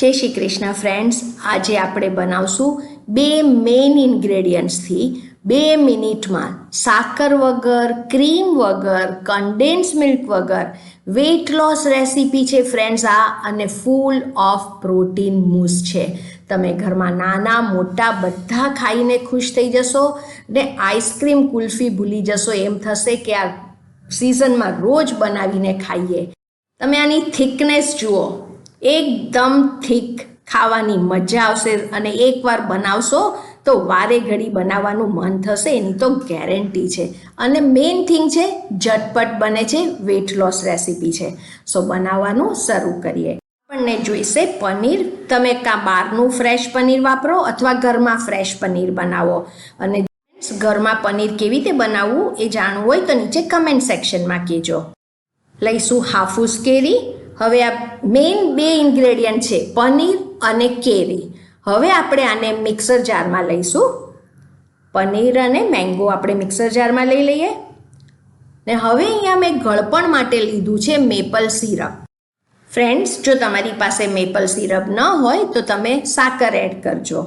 જય શ્રી કૃષ્ણ ફ્રેન્ડ્સ આજે આપણે બનાવશું બે મેઇન ઇન્ગ્રેડિયન્ટ્સથી બે મિનિટમાં સાકર વગર ક્રીમ વગર કન્ડેન્સ મિલ્ક વગર વેઇટ લોસ રેસીપી છે ફ્રેન્ડ્સ આ અને ફૂલ ઓફ પ્રોટીન મૂસ છે. તમે ઘરમાં નાના, મોટા બધા ખાઈને ખુશ થઈ જશો ને આઈસ્ક્રીમ કુલ્ફી ભૂલી જશો, એમ થશે કે આ સિઝનમાં રોજ બનાવીને ખાઈએ. તમે આની થિકનેસ જુઓ. એકદમ થીક ખાવાની મજા આવશે અને એકવાર બનાવશો તો વારે ઘડી બનાવવાનું મન થશે, એની તો ગેરંટી છે. અને મેઇન થિંગ છે, ઝટપટ બને છે વેટ લોસ રેસીપી છે. સો બનાવવાનું શરૂ કરીએ. આપણને જોઈશે પનીર. તમે કાં બહારનું ફ્રેશ પનીર વાપરો અથવા ઘરમાં ફ્રેશ પનીર બનાવો. અને ઘરમાં પનીર કેવી રીતે બનાવવું એ જાણવું હોય તો નીચે કમેન્ટ સેક્શનમાં કહેજો. લઈશું હાફૂસ કેરી. હવે આ મેઇન બે ઇન્ગ્રેડિયન્ટ છે, પનીર અને કેરી. હવે આપણે આને મિક્સર જારમાં લઈશું. પનીર અને મેંગો આપણે મિક્સર જારમાં લઈ લઈએ. ને હવે અહીંયા મેં ગળપણ માટે લીધું છે મેપલ સિરપ ફ્રેન્ડ્સ જો તમારી પાસે મેપલ સિરપ ન હોય, તો તમે સાકર એડ કરજો.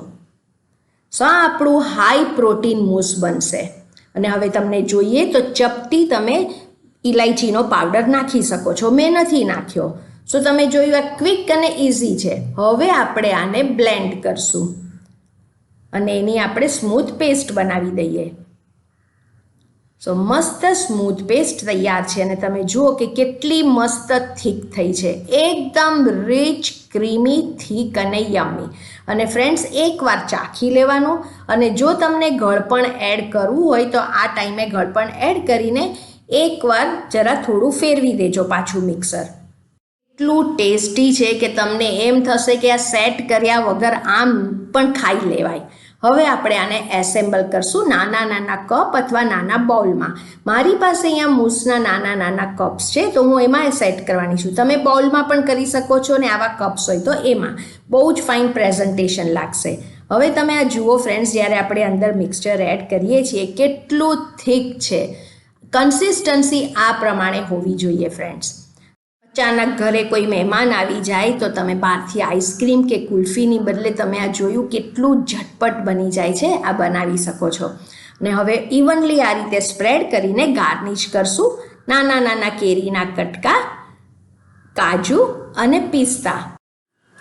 સો આ આપણું હાઈ પ્રોટીન મૂસ બનશે. અને હવે તમને જોઈએ તો ચપટી તમે ઇલાયચીનો પાવડર નાખી શકો છો. મેં નથી નાખ્યો. સો તમે જોયું આ ક્વિક અને ઇઝી છે. હવે આપણે આને બ્લેન્ડ કરશું. અને એની આપણે સ્મૂથ પેસ્ટ બનાવી દઈએ. સો મસ્ત સ્મૂથ પેસ્ટ તૈયાર છે અને તમે જુઓ કે કેટલી મસ્ત થીક થઈ છે. એકદમ રીચ ક્રીમી થીક અને યમી અને ફ્રેન્ડ્સ એકવાર ચાખી લેવાનું. અને જો તમને ગળપણ એડ કરવું હોય તો આ ટાઈમે ગળપણ એડ કરીને એકવાર જરા થોડું ફેરવી દેજો પાછું મિક્સર એટલું ટેસ્ટી છે કે તમને એમ થશે કે આ સેટ કર્યા વગર આમ પણ ખાઈ લેવાય. હવે આપણે આને એસેમ્બલ કરશું નાના નાના કપ અથવા નાના બાઉલમાં મારી પાસે અહીંયા મૂસના નાના નાના કપ્સ છે, તો હું એમાં સેટ કરવાની છું. તમે બાઉલમાં પણ કરી શકો છો ને આવા કપ્સ હોય તો એમાં. બહુ જ ફાઇન પ્રેઝન્ટેશન લાગશે. હવે તમે આ જુઓ ફ્રેન્ડ્સ, જ્યારે આપણે અંદર મિક્સચર એડ કરીએ છીએ, કેટલું થીક છે. કન્સિસ્ટન્સી આ પ્રમાણે હોવી જોઈએ ફ્રેન્ડ્સ. અચાનક ઘરે કોઈ મહેમાન આવી જાય તો તમે બહારથી આઈસ્ક્રીમ કે કુલ્ફીની બદલે તમે આ જોયું કેટલું ઝટપટ બની જાય છે, આ બનાવી શકો છો. ને હવે ઇવનલી આ રીતે સ્પ્રેડ કરીને ગાર્નિશ કરશું. નાના નાના કેરીના કટકા, કાજુ અને પિસ્તા.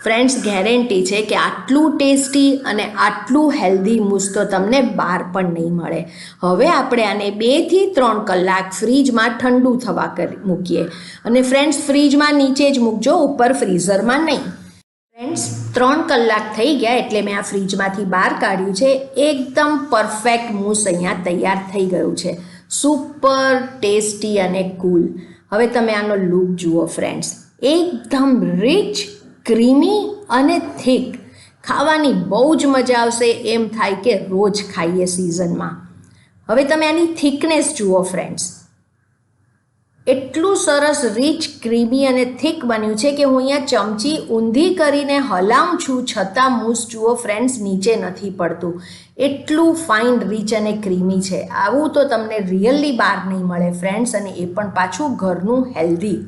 ફ્રેન્ડ્સ ગેરંટી છે કે આટલું ટેસ્ટી અને આટલું હેલ્ધી મૂસ તો તમને બહાર પણ નહીં મળે. હવે આપણે આને બેથી ત્રણ કલાક ફ્રીજમાં ઠંડુ થવા કરી મૂકીએ. અને ફ્રેન્ડ્સ ફ્રીજમાં નીચે જ મૂકજો, ઉપર ફ્રીઝરમાં નહીં. ફ્રેન્ડ્સ ત્રણ કલાક થઈ ગયા એટલે મેં આ ફ્રીજમાંથી બહાર કાઢ્યું છે. એકદમ પરફેક્ટ મૂસ અહીંયા તૈયાર થઈ ગયું છે. સુપર ટેસ્ટી અને કૂલ હવે તમે આનો લુક જુઓ ફ્રેન્ડ્સ એકદમ રીચ ક્રીમી અને થીક. ખાવાની બહુ જ મજા આવશે એમ થાય કે રોજ ખાઈએ સિઝનમાં હવે તમે આની થિકનેસ જુઓ ફ્રેન્ડ્સ એટલું સરસ રીચ ક્રીમી અને થીક બન્યું છે કે હું અહીંયા ચમચી ઊંધી કરીને હલાવું છું, છતાં મૂસ જુઓ ફ્રેન્ડ્સ નીચે નથી પડતું. એટલું ફાઇન રીચ અને ક્રીમી છે. આવું તો તમને રિયલી બહાર નહીં મળે ફ્રેન્ડ્સ અને એ પણ પાછું ઘરનું હેલ્ધી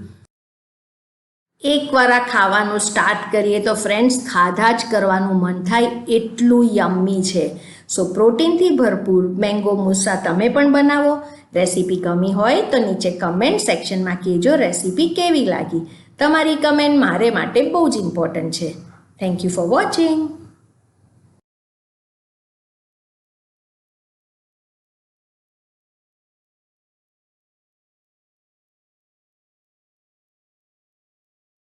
એકવાર આ ખાવાનું સ્ટાર્ટ કરીએ તો ફ્રેન્ડ્સ ખાધા જ કરવાનું મન થાય એટલું યમ્મી છે. સો પ્રોટીનથી ભરપૂર મેંગો મુસ્સા તમે પણ બનાવો. રેસીપી ગમી હોય તો નીચે કમેન્ટ સેક્શનમાં કહેજો રેસીપી કેવી લાગી. તમારી કમેન્ટ મારે માટે બહુ જ ઇમ્પોર્ટન્ટ છે. Thank you for watching